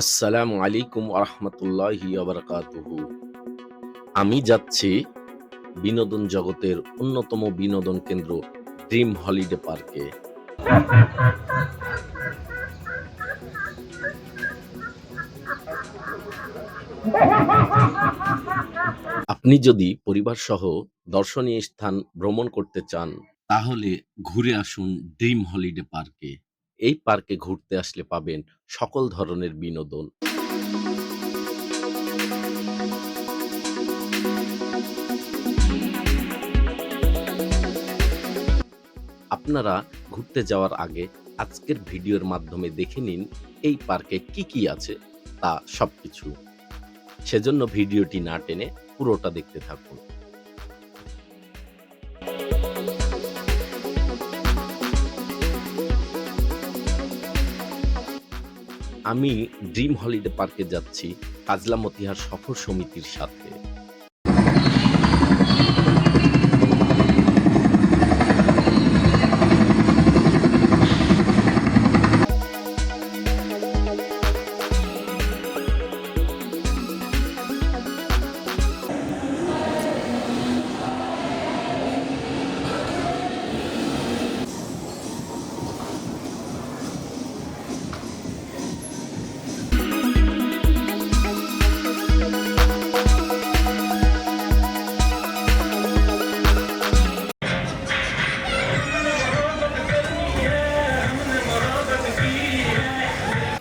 আসসালামু আলাইকুম আরহামতুল্লাহি আবরকাতুহু আমি যাচ্ছি বিনোদন জগতের অন্যতম বিনোদন কেন্দ্র ড্রিম হলিডে পার্কে। আপনি যদি পরিবার সহ দর্শনীয় স্থান ভ্রমণ করতে চান, তাহলে ঘুরে আসুন ড্রিম হলিডে পার্কে। এই পার্কে ঘুরতে আসলে পাবেন সকল ধরনের বিনোদন। আপনারা ঘুরতে যাওয়ার আগে আজকের ভিডিওর মাধ্যমে দেখে নিন এই পার্কে কি কি আছে তা সবকিছু। সেজন্য ভিডিওটি না টেনে পুরোটা দেখতে থাকুন। আমি ড্রিম হলিডে পার্কে যাচ্ছি কাজলা মতিহার সফর সমিতির সাথে।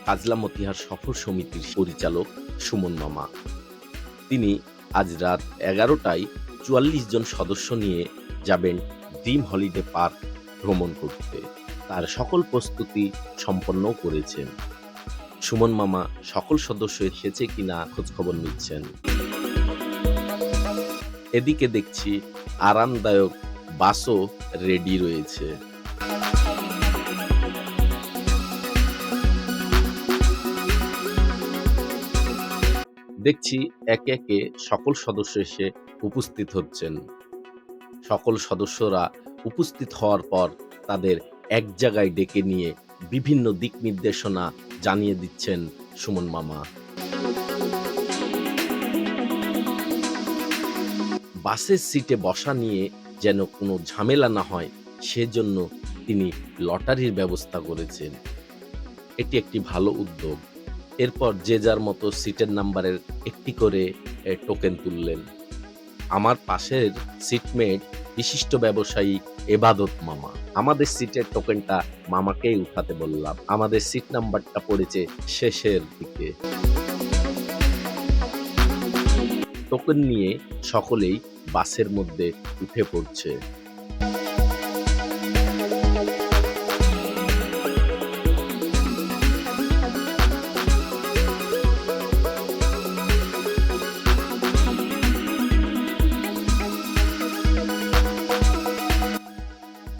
কাজলা মতিহার সফর সমিতির পরিচালক সুমন মামা। তিনি আজ রাত এগারোটায় চুয়াল্লিশ জন সদস্য নিয়ে যাবেন ড্রিম হলিডে পার্ক ভ্রমণ করতে। তার সকল প্রস্তুতি সম্পন্ন করেছেন। সুমন মামা সকল সদস্য এসেছে কিনা খোঁজখবর নিচ্ছেন। এদিকে দেখছি আরামদায়ক বাসও রেডি রয়েছে। দেখছি একে একে সকল সদস্য এসে উপস্থিত হচ্ছেন। সকল সদস্যরা উপস্থিত হওয়ার পর তাদের এক জায়গায় ডেকে নিয়ে বিভিন্ন দিক নির্দেশনা জানিয়ে দিচ্ছেন সুমন মামা। বাসের সিটে বসা নিয়ে যেন কোনো ঝামেলা না হয়, সেজন্য তিনি লটারির ব্যবস্থা করেছেন। এটি একটি ভালো উদ্যোগ। এরপর যে যার মতো সিটের নাম্বারের একটি করে টোকেন তুললেন। আমার পাশের সিটমেট বিশিষ্ট ব্যবসায়ী এবাদত মামা। আমাদের সিটের টোকেনটা মামাকেই উঠাতে বললাম। আমাদের সিট নাম্বারটা পড়েছে শেষের দিকে। টোকেন নিয়ে সকলেই বাসের মধ্যে উঠে পড়ছে।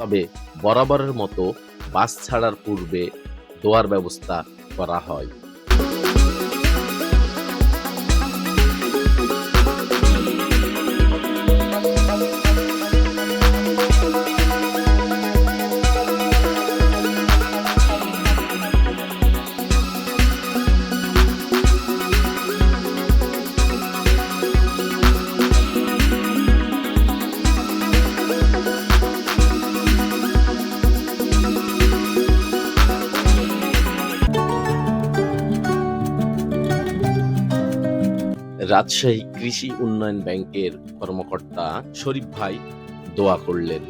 তবে বরাবরের মতো বাস ছাড়ার পূর্বে দোয়ার ব্যবস্থা করা হয়। রাজশাহী কৃষি উন্নয়ন ব্যাংকের কর্মকর্তা শরীফ ভাই দোয়া করলেন।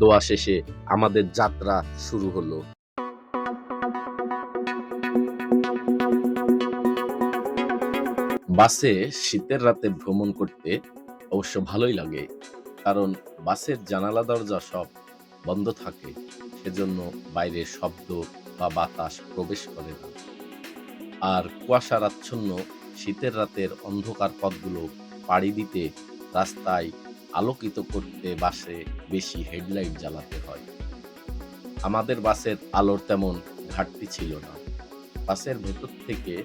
দোয়া শেষে আমাদের যাত্রা শুরু হলো। বাসে শীতের রাতে ভ্রমণ করতে অবশ্য ভালোই লাগে, কারণ বাসের জানালা দরজা সব বন্ধ থাকে, সেজন্য বাইরে শব্দ বা বাতাস প্রবেশ করে না। আর কুয়াশার আচ্ছন্ন শীতের রাতের অন্ধকার পথগুলো পাড়ি দিতে রাস্তায় আলোকিত করতে বাসে বেশি হেডলাইট জ্বালাতে হয়। আমাদের বাসের আলোর তেমন ঘাটতি ছিল না। বাসের ভেতর থেকে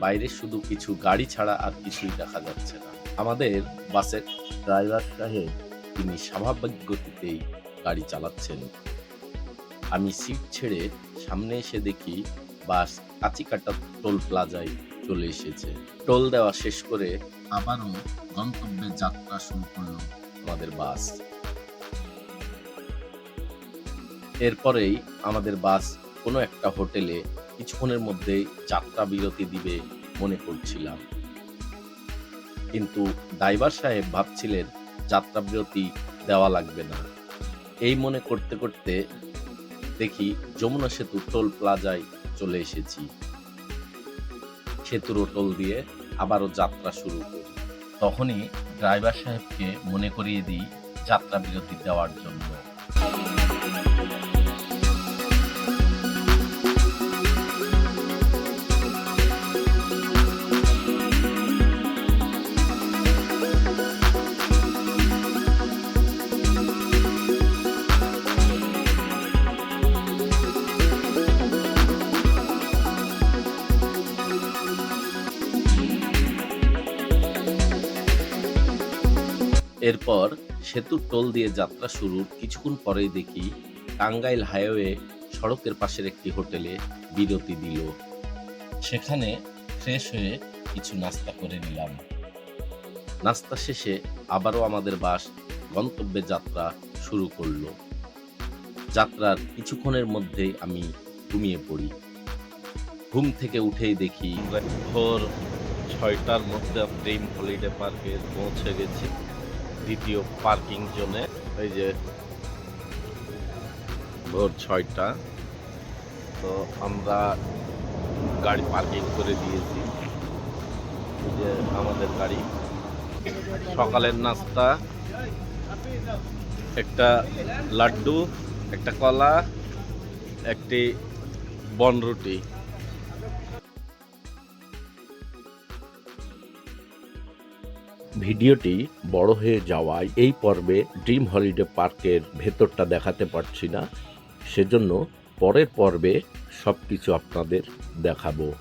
বাইরে শুধু কিছু গাড়ি ছাড়া আর কিছুই দেখা যাচ্ছে না। আমাদের বাসের ড্রাইভার সাহেব, তিনি স্বাভাবিক গতিতেই গাড়ি চালাচ্ছেন। আমি সিট ছেড়ে সামনে এসে দেখি বাস কাচিকাটা টোল প্লাজায় চলে এসেছে। টোল দেওয়া শেষ করে আবারও গন্তব্যে যাত্রা শুরু করল। আমাদের বাস। এরপরেই আমাদের বাস কোনো একটা হোটেলে কিছুক্ষণের মধ্যেই যাত্রা বিরতি দিবে মনে করছিলাম। কিন্তু ড্রাইভার সাহেব ভাবছিলেন যাত্রা বিরতি দেওয়া লাগবে না। এই মনে করতে করতে দেখি যমুনা সেতু টোল প্লাজায় চলে এসেছি। সেতুর টোল দিয়ে আবারও যাত্রা শুরু করি। তখনই ড্রাইভার সাহেবকে মনে করিয়ে দিই যাত্রা বিরতি দেওয়ার জন্য। এরপর সেতুর টোল দিয়ে যাত্রা শুরুর কিছুক্ষণ পরেই দেখি টাঙ্গাইল হাইওয়ে সড়কের পাশের একটি হোটেলে বিরতি দিল। সেখানে ফ্রেশ হয়ে কিছু নাস্তা করে নিলাম। নাস্তা শেষে আবারও আমাদের বাস গন্তব্যে যাত্রা শুরু করল। যাত্রার কিছুক্ষণের মধ্যেই আমি ঘুমিয়ে পড়ি। ঘুম থেকে উঠেই দেখি ভোর ছয়টার মধ্যে ড্রিম হলিডে পার্কে পৌঁছে গেছি। দ্বিতীয় পার্কিং জোনে। এই যে ভোর ছয়টা। তো আমরা গাড়ি পার্কিং করে দিয়েছি। যে আমাদের গাড়ি। সকালের নাস্তা, একটা লাড্ডু, একটা কলা, একটি বনরুটি। ভিডিওটি বড় হয়ে যাওয়ায় এই পর্বে ড্রিম হলিডে পার্কের ভেতরটা দেখাতে পারছি না। সেজন্য পরের পর্বে সব কিছু আপনাদের দেখাবো।